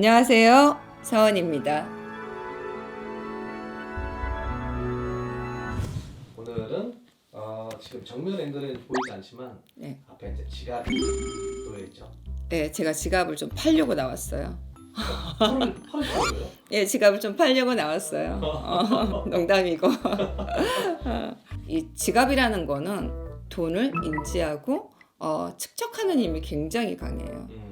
안녕하세요. 서원입니다. 오늘은 어, 지금 정면 앵글은 보이지 않지만 네. 앞에 이제 지갑이 놓여 있죠. 네, 제가 지갑을 좀 팔려고 나왔어요. 팔을 팔을 팔고요. 예, 지갑을 좀 팔려고 나왔어요. 어, 농담이고. 이 지갑이라는 거는 돈을 인지하고 어, 측정하는 힘이 굉장히 강해요. 음,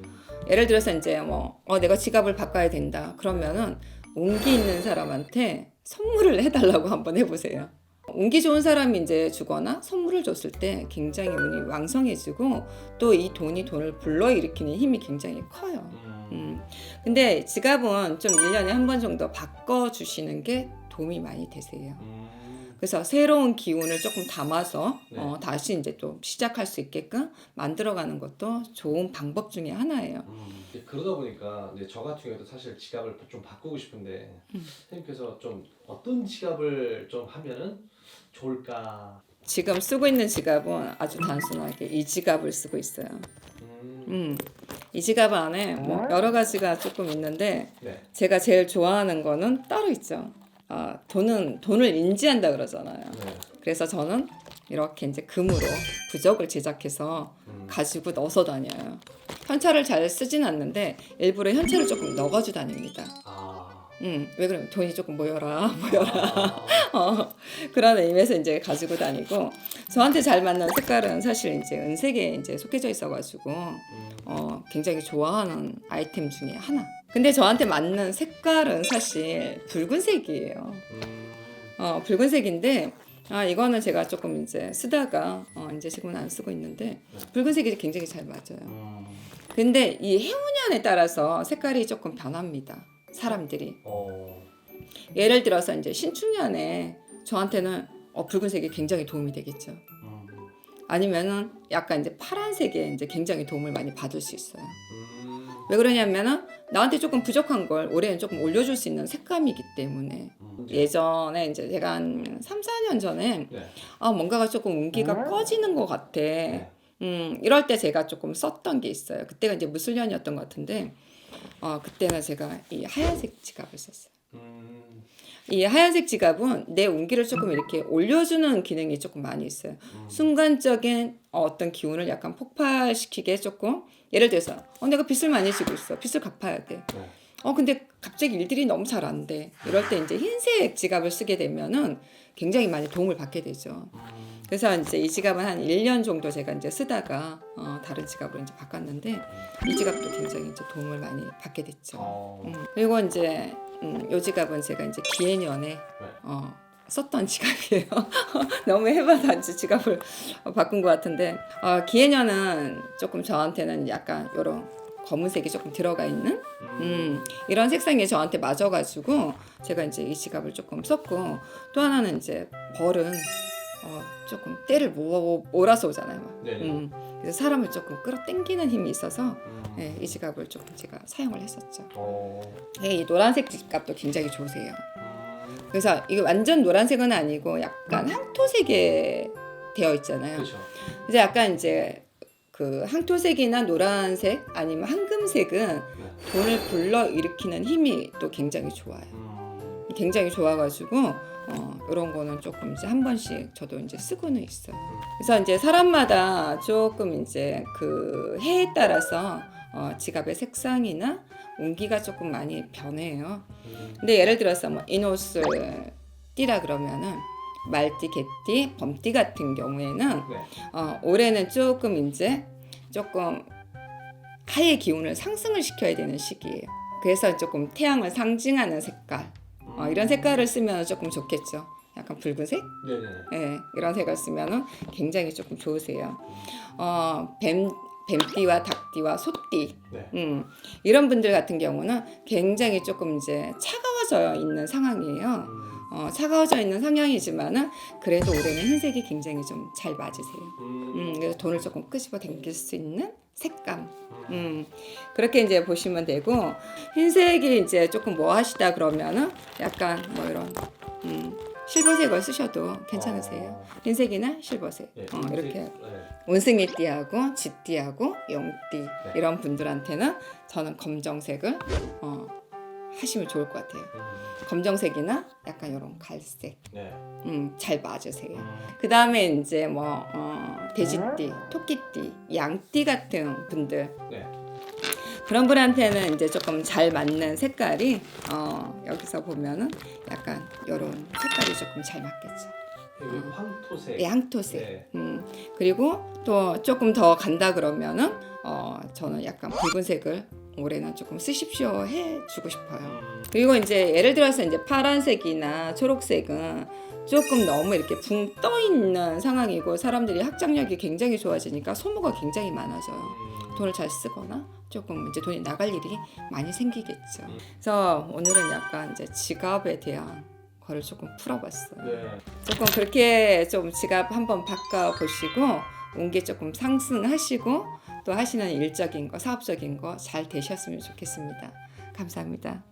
예를 들어서 이제 뭐 어, 내가 지갑을 바꿔야 된다. 그러면은 운기 있는 사람한테 선물을 해달라고 한번 해보세요. 운기 좋은 사람이 이제 주거나 선물을 줬을 때 굉장히 운이 왕성해지고 또 이 돈이 돈을 불러일으키는 힘이 굉장히 커요. 음, 음. 근데 지갑은 좀 1년에 한 번 정도 바꿔주시는 게 도움이 많이 되세요. 음, 그래서 새로운 기운을 조금 담아서 네. 어, 다시 이제 또 시작할 수 있게끔 만들어가는 것도 좋은 방법 중에 하나예요. 음. 이제 그러다 보니까 이제 저 같은 경우도 사실 지갑을 좀 바꾸고 싶은데 음. 선생님께서 좀 어떤 지갑을 좀 하면은 좋을까? 지금 쓰고 있는 지갑은 아주 단순하게 이 지갑을 쓰고 있어요. 음, 음, 이 지갑 안에 뭐 여러 가지가 조금 있는데 네. 제가 제일 좋아하는 거는 따로 있죠. 아, 돈은 돈을 인지한다 그러잖아요. 네. 그래서 저는 이렇게 이제 금으로 부적을 제작해서 음, 가지고 넣어서 다녀요. 현찰을 잘 쓰진 않는데 일부러 현찰을 조금 넣어가지고 다닙니다. 아, 음, 왜 그러면 돈이 조금 모여라, 모여라. 아, 어, 그런 의미에서 이제 가지고 다니고 저한테 잘 맞는 색깔은 사실 이제 은색에 이제 속해져 있어가지고 음, 어, 굉장히 좋아하는 아이템 중에 하나. 근데 저한테 맞는 색깔은 사실 붉은색이에요. 음, 어, 붉은색인데 아 이거는 제가 조금 이제 쓰다가 어, 이제 지금은 안 쓰고 있는데 붉은색이 굉장히 잘 맞아요. 음, 근데 이 해운년에 따라서 색깔이 조금 변합니다. 사람들이 어, 예를 들어서 이제 신축년에 저한테는 어, 붉은색이 굉장히 도움이 되겠죠. 음, 아니면은 약간 이제 파란색에 이제 굉장히 도움을 많이 받을 수 있어요. 음, 왜 그러냐면은 나한테 조금 부족한 걸 올해는 조금 올려줄 수 있는 색감이기 때문에 음. 예전에 이제 제가 한 3, 4년 전에 네. 아 뭔가가 조금 운기가 꺼지는 것 같아. 네. 음 이럴 때 제가 조금 썼던 게 있어요. 그때가 이제 무술년이었던 것 같은데 어 그때는 제가 이 하얀색 지갑을 썼어요. 음, 이 하얀색 지갑은 내 운기를 조금 이렇게 올려주는 기능이 조금 많이 있어요. 음. 순간적인 어떤 기운을 약간 폭발시키게 조금 예를 들어서 어 내가 빚을 많이 지고 있어 빚을 갚아야 돼. 네. 어 근데 갑자기 일들이 너무 잘 안 돼. 이럴 때 이제 흰색 지갑을 쓰게 되면은 굉장히 많이 도움을 받게 되죠. 음, 그래서 이제 이 지갑은 한 1년 정도 제가 이제 쓰다가 어, 다른 지갑으로 이제 바꿨는데 이 지갑도 굉장히 이제 도움을 많이 받게 됐죠. 어, 음, 그리고 이제 음, 요 지갑은 제가 이제 기해년에 네. 어, 썼던 지갑이에요. 너무 이제 지갑을 어, 바꾼 것 같은데 어, 기해년은 조금 저한테는 약간 요런 검은색이 조금 들어가 있는 음, 이런 색상이 저한테 맞아가지고 제가 이제 이 지갑을 조금 썼고 또 하나는 이제 벌은 어, 조금 때를 모, 몰아서 오잖아요. 막. 네네. 음, 그래서 사람을 조금 끌어당기는 힘이 있어서 음, 네, 이 지갑을 조금 제가 사용을 했었죠. 어, 네, 이 노란색 지갑도 굉장히 좋으세요. 음, 그래서 이게 완전 노란색은 아니고 약간 항토색에 되어 있잖아요. 그렇죠. 그래서 약간 이제 그 항토색이나 노란색 아니면 황금색은 네. 돈을 불러 일으키는 힘이 또 굉장히 좋아요. 음, 굉장히 좋아가지고 어, 이런 거는 조금 이제 한 번씩 저도 이제 쓰고는 있어요. 그래서 이제 사람마다 조금 이제 그 해에 따라서 어, 지갑의 색상이나 온기가 조금 많이 변해요. 음, 근데 예를 들어서 뭐이 옷을 띠라 그러면은 말띠, 개띠, 범띠 같은 경우에는 네. 어, 올해는 조금 이제 조금 하의 기운을 상승을 시켜야 되는 시기예요. 그래서 조금 태양을 상징하는 색깔 어, 이런 색깔을 쓰면 조금 좋겠죠. 약간 붉은색, 네네. 예, 이런 색을 쓰면은 굉장히 조금 좋으세요. 어, 뱀 뱀띠와 닭띠와 소띠, 네. 음, 이런 분들 같은 경우는 굉장히 조금 이제 차가워져 있는 상황이에요. 음, 어, 차가워져 있는 성향이지만은 그래도 올해는 흰색이 굉장히 좀 잘 맞으세요. 음, 음, 그래서 돈을 조금 끄집어 당길 수 있는 색감. 음, 그렇게 이제 보시면 되고 흰색이 이제 조금 뭐 하시다 그러면은 약간 뭐 이런 음, 실버색을 쓰셔도 괜찮으세요. 어, 흰색이나 실버색 네, 어, 흰색, 이렇게 네. 원숭이띠하고 쥐띠하고 용띠 네. 이런 분들한테는 저는 검정색을 어, 하시면 좋을 것 같아요. 음, 검정색이나 약간 이런 갈색, 네. 음, 잘 맞으세요. 음, 그 다음에 이제 뭐 어, 돼지띠, 토끼띠, 양띠 같은 분들 네. 그런 분한테는 이제 조금 잘 맞는 색깔이 어, 여기서 보면은 약간 이런 색깔이 조금 잘 맞겠죠. 여기 황토색. 양토색. 네. 음, 그리고 또 조금 더 간다 그러면은 어, 저는 약간 붉은색을 올해는 조금 쓰십시오 해주고 싶어요. 음, 그리고 이제 예를 들어서 이제 파란색이나 초록색은 조금 너무 이렇게 붕 떠 있는 상황이고 사람들이 학장력이 굉장히 좋아지니까 소모가 굉장히 많아져요. 음, 돈을 잘 쓰거나 조금 이제 돈이 나갈 일이 많이 생기겠죠. 음. 그래서 오늘은 약간 이제 지갑에 대한 거를 조금 풀어봤어요. 네. 조금 그렇게 좀 지갑 한번 바꿔 보시고 운기 조금 상승하시고 또 하시는 일적인 거 사업적인 거 잘 되셨으면 좋겠습니다. 감사합니다.